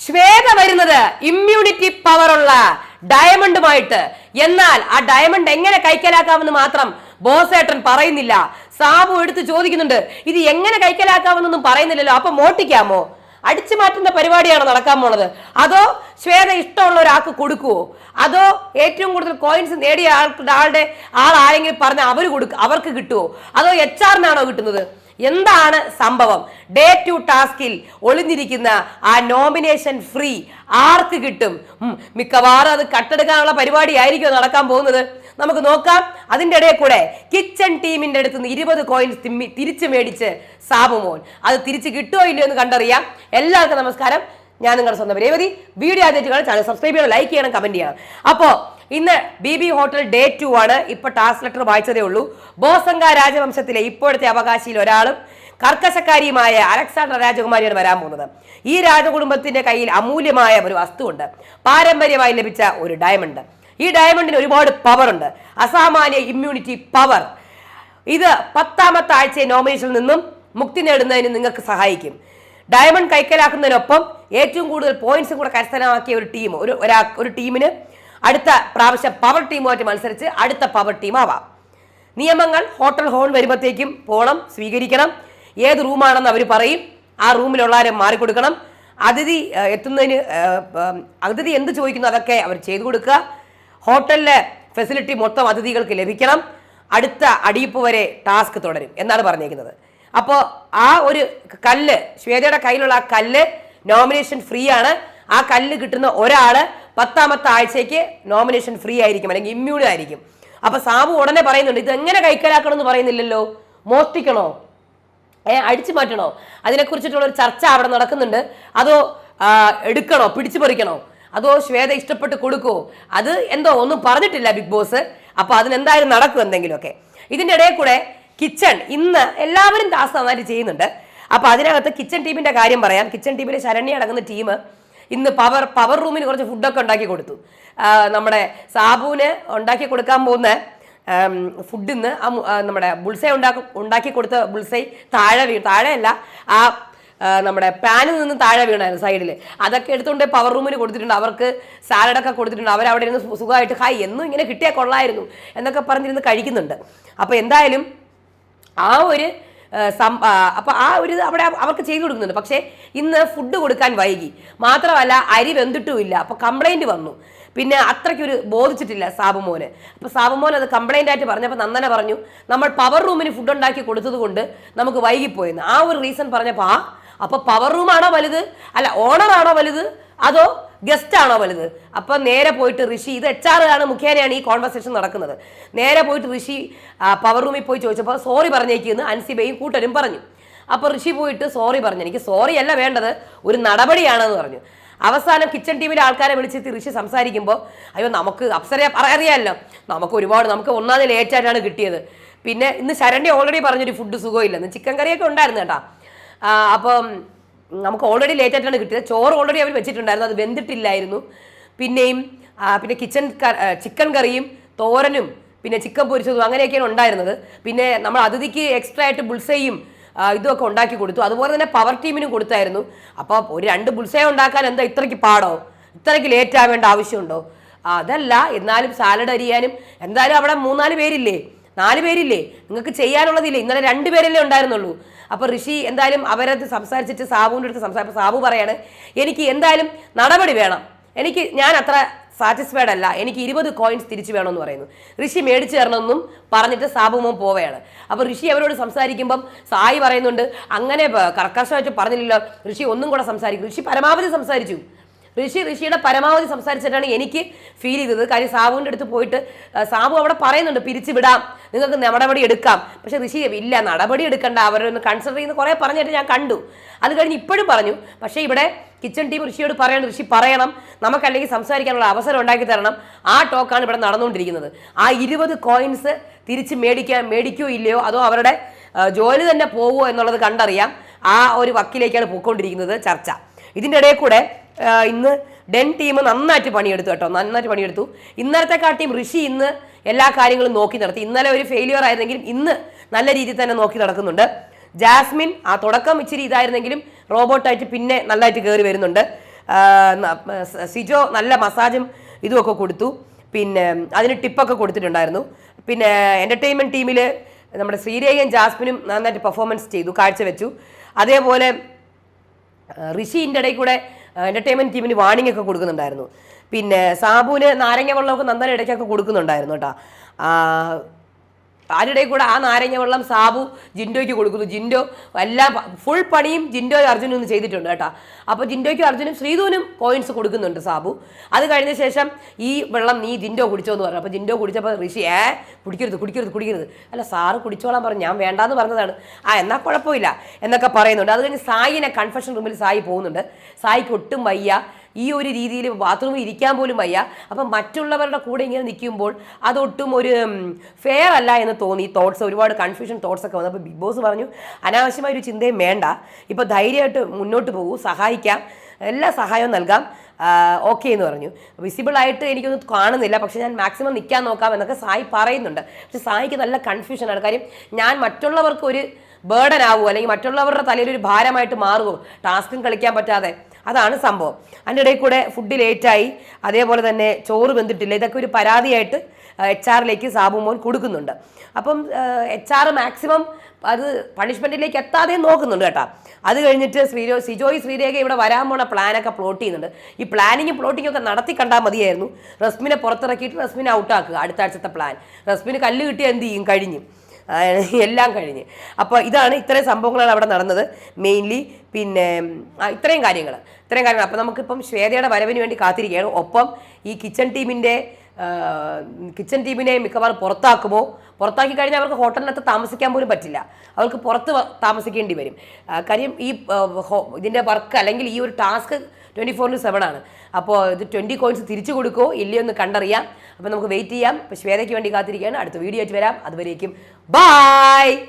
ശ്വേത വരുന്നത് immunity power ഉള്ള ഡയമണ്ടുമായിട്ട് എന്നാൽ ആ ഡയമണ്ട് എങ്ങനെ കൈക്കലാക്കാമെന്ന് മാത്രം ബോസേട്ടൻ പറയുന്നില്ല. സാബു എടുത്ത് ചോദിക്കുന്നുണ്ട് ഇത് എങ്ങനെ കൈക്കലാക്കാമെന്നൊന്നും പറയുന്നില്ലല്ലോ അപ്പൊ മോട്ടിക്കാമോ അടിച്ചു മാറ്റുന്ന പരിപാടിയാണ് നടക്കാൻ പോണത്. അതോ ശ്വേത ഇഷ്ടമുള്ള ഒരാൾക്ക് കൊടുക്കുവോ? അതോ ഏറ്റവും കൂടുതൽ കോയിൻസ് നേടിയ ആൾക്ക് ആളുടെ ആളാരെങ്കിലും പറഞ്ഞ അവർ കൊടുക്കുക അവർക്ക് കിട്ടുമോ അതോ എച്ച് ആറിനാണോ കിട്ടുന്നത്? എന്താണ് സംഭവം? ഡേ ടു ടാസ്കിൽ ഒളിഞ്ഞിരിക്കുന്ന ആ നോമിനേഷൻ ഫ്രീ ആർക്ക് കിട്ടും? മിക്കവാറും അത് കട്ടെടുക്കാനുള്ള പരിപാടിയായിരിക്കും നടക്കാൻ പോകുന്നത്. നമുക്ക് നോക്കാം. അതിന്റെ ഇടയിൽ കൂടെ കിച്ചൺ ടീമിന്റെ അടുത്ത് നിന്ന് ഇരുപത് കോയിൻസ് തിരിച്ചു മേടിച്ച് സാബുമോൻ അത് തിരിച്ച് കിട്ടുമോ ഇല്ലയോ എന്ന് കണ്ടറിയാം. എല്ലാവർക്കും നമസ്കാരം. ഞാൻ നിങ്ങളുടെ സ്വന്തം രേവതി. വീഡിയോ ആദ്യമായിട്ട് കാണാൻ ചാനൽ സബ്സ്ക്രൈബ് ചെയ്യണം ലൈക്ക് ചെയ്യണം കമന്റ് ചെയ്യണം. അപ്പോൾ ഇന്ന് B B hotel day two ആണ്. ഇപ്പൊ ടാസ് ലെറ്റർ വായിച്ചതേ ഉള്ളൂ. ബോസംഗ രാജവംശത്തിലെ ഇപ്പോഴത്തെ അവകാശിയിൽ ഒരാളും കർക്കശക്കാരിയുമായ അലക്സാണ്ടർ രാജകുമാരിയാണ് വരാൻ പോകുന്നത്. ഈ രാജകുടുംബത്തിന്റെ കയ്യിൽ അമൂല്യമായ ഒരു വസ്തുവുണ്ട്. പാരമ്പര്യമായി ലഭിച്ച ഒരു ഡയമണ്ട് ഈ ഡയമണ്ടിന് ഒരുപാട് പവർ ഉണ്ട്. അസാമാന്യ ഇമ്മ്യൂണിറ്റി പവർ ഇത് പത്താമത്തെ ആഴ്ച നോമിനേഷനിൽ നിന്നും മുക്തി നേടുന്നതിന് നിങ്ങൾക്ക് സഹായിക്കും. ഡയമണ്ട് കൈക്കലാക്കുന്നതിനൊപ്പം ഏറ്റവും കൂടുതൽ പോയിന്റ്സും കൂടെ കരസ്ഥലമാക്കിയ ഒരു ടീം ഒരാ ഒരു ടീമിന് അടുത്ത പ്രാവശ്യം പവർ ടീമുമായിട്ട് മത്സരിച്ച് അടുത്ത പവർ ടീം ആവാം. നിയമങ്ങൾ ഹോട്ടൽ ഹോൺ വരുമ്പോഴത്തേക്കും പോകണം സ്വീകരിക്കണം. ഏത് റൂമാണെന്ന് അവർ പറയും. ആ റൂമിലുള്ളവരെ മാറിക്കൊടുക്കണം. അതിഥി എത്തുന്നതിന് അതിഥി എന്ത് ചോദിക്കുന്നു അതൊക്കെ അവർ ചെയ്തു കൊടുക്കുക. ഹോട്ടലിലെ ഫെസിലിറ്റി മൊത്തം അതിഥികൾക്ക് ലഭിക്കണം. അടുത്ത അടിയിപ്പ് വരെ ടാസ്ക് തുടരും എന്നാണ് പറഞ്ഞേക്കുന്നത് അപ്പോൾ ആ ഒരു കല്ല് ശ്വേതയുടെ കയ്യിലുള്ള ആ കല്ല് നോമിനേഷൻ ഫ്രീ ആണ്. ആ കല്ല് കിട്ടുന്ന ഒരാൾ പത്താമത്തെ ആഴ്ചയ്ക്ക് നോമിനേഷൻ ഫ്രീ ആയിരിക്കും അല്ലെങ്കിൽ ഇമ്മ്യൂൺ ആയിരിക്കും. അപ്പൊ സാബു ഉടനെ പറയുന്നുണ്ട് ഇത് എങ്ങനെ കൈക്കലാക്കണം എന്ന് പറയുന്നില്ലല്ലോ? മോഷ്ടിക്കണോ? ഏ അടിച്ചു മാറ്റണോ? അതിനെക്കുറിച്ചിട്ടുള്ള ഒരു ചർച്ച അവിടെ നടക്കുന്നുണ്ട്. അതോ എടുക്കണോ? പിടിച്ചു പറിക്കണോ? അതോ ശ്വേത ഇഷ്ടപ്പെട്ട് കൊടുക്കുവോ അത് എന്തോ ഒന്നും പറഞ്ഞിട്ടില്ല ബിഗ് ബോസ്. അപ്പൊ അതിനെന്തായാലും നടക്കും എന്തെങ്കിലുമൊക്കെ. ഇതിന്റെ ഇടയിൽ കൂടെ കിച്ചൺ ഇന്ന് എല്ലാവരും ടാസ്ക് നന്നായിട്ട് ചെയ്യുന്നുണ്ട്. അപ്പൊ അതിനകത്ത് കിച്ചൺ ടീമിന്റെ കാര്യം പറയാം. കിച്ചൺ ടീമിലെ ശരണ്യ അടങ്ങുന്ന ടീം ഇന്ന് പവർ പവർ റൂമിന് കുറച്ച് ഫുഡൊക്കെ ഉണ്ടാക്കി കൊടുത്തു. നമ്മുടെ സാബുവിന് ഉണ്ടാക്കി കൊടുക്കാൻ പോകുന്ന ഫുഡ് ആ നമ്മുടെ ബുൾസൈ ഉണ്ടാക്കി ഉണ്ടാക്കി കൊടുത്ത ബുൾസൈ താഴെ വീ താഴെയല്ല ആ നമ്മുടെ പാനിൽ നിന്ന് താഴെ വീണായിരുന്നു സൈഡിൽ അതൊക്കെ എടുത്തുകൊണ്ട് പവർ റൂമിൽ കൊടുത്തിട്ടുണ്ട്. അവർക്ക് സാലഡൊക്കെ കൊടുത്തിട്ടുണ്ട്. അവരവിടെ ഇരുന്ന് സുഖമായിട്ട് ഹായ് എന്നും ഇങ്ങനെ കിട്ടിയാൽ കൊള്ളായിരുന്നു എന്നൊക്കെ പറഞ്ഞിരുന്ന് കഴിക്കുന്നുണ്ട്. അപ്പോൾ എന്തായാലും ആ ഒരു സം ആ, ഒരു അവിടെ അവർക്ക് ചെയ്തു കൊടുക്കുന്നുണ്ട്. പക്ഷേ ഇന്ന് ഫുഡ് കൊടുക്കാൻ വൈകി. മാത്രമല്ല അരി വെന്തിട്ടുമില്ല. അപ്പോൾ കംപ്ലൈന്റ് വന്നു. പിന്നെ അത്രയ്ക്കൊരു ബോധിച്ചിട്ടില്ല സാബുമോന്. അപ്പോൾ സാബുമോൻ അത് കംപ്ലൈന്റ് ആയിട്ട് പറഞ്ഞപ്പോൾ നന്ദന പറഞ്ഞു നമ്മൾ പവർ റൂമിന് ഫുഡ് ഉണ്ടാക്കി കൊടുത്തത് കൊണ്ട് നമുക്ക് വൈകിപ്പോയെന്ന്. ആ ഒരു റീസൺ പറഞ്ഞപ്പോൾ ആ അപ്പോൾ പവർ റൂമാണോ വലുത്? അല്ല ഓണറാണോ വലുത്? അതോ ഗസ്റ്റ് ആണോ വലുത്? അപ്പം നേരെ പോയിട്ട് ഋഷി ഇത് എച്ച് ആർ ആണ് മുഖേനയാണ് ഈ കോൺവെർസേഷൻ നടക്കുന്നത്. നേരെ പോയിട്ട് ഋഷി പവർ റൂമിൽ പോയി ചോദിച്ചപ്പോൾ സോറി പറഞ്ഞേക്കുന്ന് അൻസിബയും കൂട്ടരും പറഞ്ഞു. അപ്പോൾ ഋഷി പോയിട്ട് സോറി പറഞ്ഞു. എനിക്ക് സോറി അല്ല വേണ്ടത് ഒരു നടപടിയാണെന്ന് പറഞ്ഞു. അവസാനം കിച്ചൺ ടീമിലെ ആൾക്കാരെ വിളിച്ചെത്തി ഋഷി സംസാരിക്കുമ്പോൾ അയ്യോ നമുക്ക് അപ്സര അറിയാമല്ലോ നമുക്ക് ഒരുപാട് നമുക്ക് ഒന്നാമത് ലേറ്റ് ആയിട്ടാണ് കിട്ടിയത്. പിന്നെ ഇന്ന് ശരണ്യ ഓൾറെഡി പറഞ്ഞൊരു ഫുഡ് സുഖമില്ലെന്ന് ചിക്കൻ കറിയൊക്കെ ഉണ്ടായിരുന്നു കേട്ടോ. അപ്പം നമുക്ക് ഓൾറെഡി ലേറ്റ് ആയിട്ടാണ് കിട്ടിയത്. ചോറ് ഓൾറെഡി അവർ വെച്ചിട്ടുണ്ടായിരുന്നു. അത് വെന്തിട്ടില്ലായിരുന്നു. പിന്നെയും പിന്നെ കിച്ചൺ ചിക്കൻ കറിയും തോരനും പിന്നെ ചിക്കൻ പൊരിച്ചതും അങ്ങനെയൊക്കെയാണ് ഉണ്ടായിരുന്നത്. പിന്നെ നമ്മൾ അതിഥിക്ക് എക്സ്ട്രാ ആയിട്ട് ബുൾസയും ഇതുമൊക്കെ ഉണ്ടാക്കി കൊടുത്തു. അതുപോലെ തന്നെ പവർ ടീമിനും കൊടുത്തായിരുന്നു. അപ്പോൾ ഒരു രണ്ട് ബുൾസയ ഉണ്ടാക്കാൻ എന്താ ഇത്രയ്ക്ക് പാടോ? ഇത്രയ്ക്ക് ലേറ്റ് ആവേണ്ട ആവശ്യമുണ്ടോ? അതല്ല. എന്നാലും സാലഡ് അരിയാനും എന്തായാലും അവിടെ മൂന്നാൽ പേരില്ലേ? നാല് പേരില്ലേ? നിങ്ങൾക്ക് ചെയ്യാനുള്ളതില്ലേ? ഇന്നലെ രണ്ട് പേരല്ലേ ഉണ്ടായിരുന്നുള്ളൂ. അപ്പൊ ഋഷി എന്തായാലും അവരത് സംസാരിച്ചിട്ട് സാബുവിന്റെ അടുത്ത് സംസാരിച്ചപ്പോൾ സാബു പറയാണ് എനിക്ക് എന്തായാലും നടപടി വേണം. എനിക്ക് ഞാൻ അത്ര സാറ്റിസ്ഫൈഡ് അല്ല. എനിക്ക് ഇരുപത് കോയിൻസ് തിരിച്ചു വേണമെന്ന് പറയുന്നു. ഋഷി മേടിച്ചു തരണമെന്നും പറഞ്ഞിട്ട് സാബുമോൻ പോവുകയാണ്. അപ്പോൾ ഋഷി അവരോട് സംസാരിക്കുമ്പം സായി പറയുന്നുണ്ട് അങ്ങനെ കർക്കശമായിട്ട് പറഞ്ഞില്ലല്ലോ. ഋഷി ഒന്നും കൂടെ സംസാരിക്കും. ഋഷി പരമാവധി സംസാരിച്ചു. ഋഷി ഋഷിയുടെ പരമാവധി സംസാരിച്ചിട്ടാണ് എനിക്ക് ഫീൽ ചെയ്തത്. കാര്യം സാബുവിന്റെ അടുത്ത് പോയിട്ട് സാബു അവിടെ പറയുന്നുണ്ട് പിരിച്ചു വിടാം നിങ്ങൾക്ക് നടപടി എടുക്കാം. പക്ഷേ ഋഷി ഇല്ല നടപടി എടുക്കണ്ട. അവരൊന്ന് കൺസിഡർ ചെയ്യുന്ന കുറേ പറഞ്ഞിട്ട് ഞാൻ കണ്ടു. അത് കഴിഞ്ഞ് ഇപ്പോഴും പറഞ്ഞു. പക്ഷേ ഇവിടെ കിച്ചൺ ടീം ഋഷിയോട് പറയണം ഋഷി പറയണം. നമുക്കല്ലെങ്കിൽ സംസാരിക്കാനുള്ള അവസരം ഉണ്ടാക്കി തരണം. ആ ടോക്കാണ് ഇവിടെ നടന്നുകൊണ്ടിരിക്കുന്നത്. ആ ഇരുപത് കോയിൻസ് തിരിച്ച് മേടിക്കാൻ മേടിക്കോ ഇല്ലയോ അതോ അവരുടെ ജോലി തന്നെ പോവോ എന്നുള്ളത് കണ്ടറിയാം. ആ ഒരു വക്കിലേക്കാണ് പോയിക്കൊണ്ടിരിക്കുന്നത് ചർച്ച. ഇതിന്റെ ഇടയിൽ കൂടെ ഇന്ന് ഡെൻ ടീം നന്നായിട്ട് പണിയെടുത്തു കേട്ടോ. നന്നായിട്ട് പണിയെടുത്തു. ഇന്നലത്തെ കാട്ടിയും ഋഷി ഇന്ന് എല്ലാ കാര്യങ്ങളും നോക്കി നടത്തി. ഇന്നലെ ഒരു ഫെയിലിയർ ആയിരുന്നെങ്കിലും ഇന്ന് നല്ല രീതിയിൽ തന്നെ നോക്കി നടക്കുന്നുണ്ട്. ജാസ്മിൻ ആ തുടക്കം ഇച്ചിരി ഇതായിരുന്നെങ്കിലും റോബോട്ടായിട്ട് പിന്നെ നല്ലതായിട്ട് കയറി വരുന്നുണ്ട്. സിജോ നല്ല മസാജും ഇതുമൊക്കെ കൊടുത്തു. പിന്നെ അതിന് ടിപ്പൊക്കെ കൊടുത്തിട്ടുണ്ടായിരുന്നു. പിന്നെ എന്റർടൈൻമെന്റ് ടീമിൽ നമ്മുടെ ശ്രീരേഖയും ജാസ്മിനും നന്നായിട്ട് പെർഫോമൻസ് ചെയ്തു കാഴ്ചവെച്ചു. അതേപോലെ ഋഷിന്റെ ഇടയിൽ കൂടെ എന്റർടൈൻമെന്റ് ടീമിന് വാണിംഗ് ഒക്കെ കൊടുക്കുന്നുണ്ടായിരുന്നു. പിന്നെ സാബുവിന് നാരങ്ങ വെള്ളമൊക്കെ നന്നായി ഇടയ്ക്കൊക്കെ കൊടുക്കുന്നുണ്ടായിരുന്നു കേട്ടോ. അതിനിടെ കൂടെ ആ നാരങ്ങ വെള്ളം സാബു ജിൻഡോയ്ക്ക് കൊടുക്കുന്നു. ജിൻഡോ എല്ലാം ഫുൾ പണിയും ജിൻഡോ അർജുനും ഇന്ന് ചെയ്തിട്ടുണ്ട് കേട്ടോ. അപ്പോൾ ജിൻഡോയ്ക്കും അർജുനും ശ്രീധുവിനും പോയിന്റ്സ് കൊടുക്കുന്നുണ്ട് സാബു. അത് കഴിഞ്ഞ ശേഷം ഈ വെള്ളം നീ ജിൻഡോ കുടിച്ചോ എന്ന് പറഞ്ഞു. അപ്പോൾ ജിൻഡോ കുടിച്ചപ്പോൾ ഋഷി ഏ കുടിക്കരുത് കുടിക്കരുത് കുടിക്കരുത്. അല്ല സാറ് കുടിച്ചോളാൻ പറഞ്ഞു. ഞാൻ വേണ്ടാന്ന് പറഞ്ഞതാണ്. ആ എന്നാൽ കുഴപ്പമില്ല. എന്നൊക്കെ പറയുന്നുണ്ട്. അത് കഴിഞ്ഞ് സായിനെ കൺഫെഷൻ റൂമിൽ സായി പോകുന്നുണ്ട്. സായിക്ക് ഒട്ടും വയ്യ. ഈ ഒരു രീതിയിൽ ബാത്റൂമിൽ ഇരിക്കാൻ പോലും വയ്യ. അപ്പം മറ്റുള്ളവരുടെ കൂടെ ഇങ്ങനെ നിൽക്കുമ്പോൾ അതൊട്ടും ഒരു ഫെയർ അല്ല എന്ന് തോന്നി. തോട്ട്സ് ഒരുപാട് കൺഫ്യൂഷൻ തോട്ട്സ് ഒക്കെ വന്നു. അപ്പോൾ ബിഗ് ബോസ് പറഞ്ഞു അനാവശ്യമായ ഒരു ചിന്തയും വേണ്ട. ഇപ്പോൾ ധൈര്യമായിട്ട് മുന്നോട്ട് പോകൂ സഹായിക്കാം. എല്ലാ സഹായവും നൽകാം. ഓക്കെ എന്ന് പറഞ്ഞു. വിസിബിൾ ആയിട്ട് എനിക്കൊന്നും കാണുന്നില്ല. പക്ഷേ ഞാൻ മാക്സിമം നിൽക്കാൻ നോക്കാം എന്നൊക്കെ സായി പറയുന്നുണ്ട്. പക്ഷെ സായിക്ക് നല്ല കൺഫ്യൂഷനാണ് കാര്യം ഞാൻ മറ്റുള്ളവർക്ക് ഒരു ബേർഡൻ ആവുമോ അല്ലെങ്കിൽ മറ്റുള്ളവരുടെ തലയിൽ ഒരു ഭാരമായിട്ട് മാറുമോ ടാസ്കും കളിക്കാൻ പറ്റാതെ അതാണ് സംഭവം. അതിന്റെ ഇടയിൽ കൂടെ ഫുഡ് ലേറ്റായി അതേപോലെ തന്നെ ചോറ് വെന്തിട്ടില്ല. ഇതൊക്കെ ഒരു പരാതിയായിട്ട് എച്ച് ആറിലേക്ക് സാബു മോൻ കൊടുക്കുന്നുണ്ട്. അപ്പം എച്ച് ആർ മാക്സിമം അത് പണിഷ്മെന്റിലേക്ക് എത്താതെ നോക്കുന്നുണ്ട് കേട്ടോ. അത് കഴിഞ്ഞിട്ട് ശ്രീരോ സിജോയ് ശ്രീരേഖ ഇവിടെ വരാൻ പോണ പ്ലാനൊക്കെ പ്ലോട്ട് ചെയ്യുന്നുണ്ട്. ഈ പ്ലാനിങ്ങും പ്ലോട്ടിങ്ങും ഒക്കെ നടത്തി കണ്ടാൽ മതിയായിരുന്നു. റസ്മിനെ പുറത്തിറക്കിയിട്ട് റസ്മിനെ ഔട്ടാക്കുക അടുത്ത ആഴ്ചത്തെ പ്ലാൻ റസ്മിന് കല്ല് കിട്ടിയാൽ എന്ത് ചെയ്യും? കഴിഞ്ഞ്. എല്ലാം കഴിഞ്ഞ്. അപ്പോൾ ഇതാണ് ഇത്രയും സംഭവങ്ങളാണ് അവിടെ നടന്നത്. മെയിൻലി പിന്നെ ഇത്രയും കാര്യങ്ങൾ. ഇത്രയും കാര്യങ്ങൾ. അപ്പോൾ നമുക്കിപ്പം ശ്വേതയുടെ വരവിന് വേണ്ടി കാത്തിരിക്കുകയാണ്. ഒപ്പം ഈ കിച്ചൺ ടീമിന്റെ കിച്ചൺ ടീമിനെ മിക്കവാറും പുറത്താക്കുമോ? പുറത്താക്കി കഴിഞ്ഞാൽ അവർക്ക് ഹോട്ടലിനകത്ത് താമസിക്കാൻ പോലും പറ്റില്ല. അവർക്ക് പുറത്ത് താമസിക്കേണ്ടി വരും. കാര്യം ഈ ഇതിന്റെ വർക്ക് അല്ലെങ്കിൽ ഈ ഒരു ടാസ്ക് ട്വന്റി ഫോറിന് സെവൻ ആണ്. അപ്പോൾ ഇത് ട്വന്റി കോയിൻസ് തിരിച്ചു കൊടുക്കുമോ ഇല്ലയോ എന്ന് കണ്ടറിയാം. അപ്പോൾ നമുക്ക് വെയിറ്റ് ചെയ്യാം. അപ്പോൾ ശ്വേതയ്ക്ക് വേണ്ടി കാത്തിരിക്കുകയാണ്. അടുത്ത വീഡിയോ ആയിട്ട് വരാം. അതുവരേക്കും. ബായ്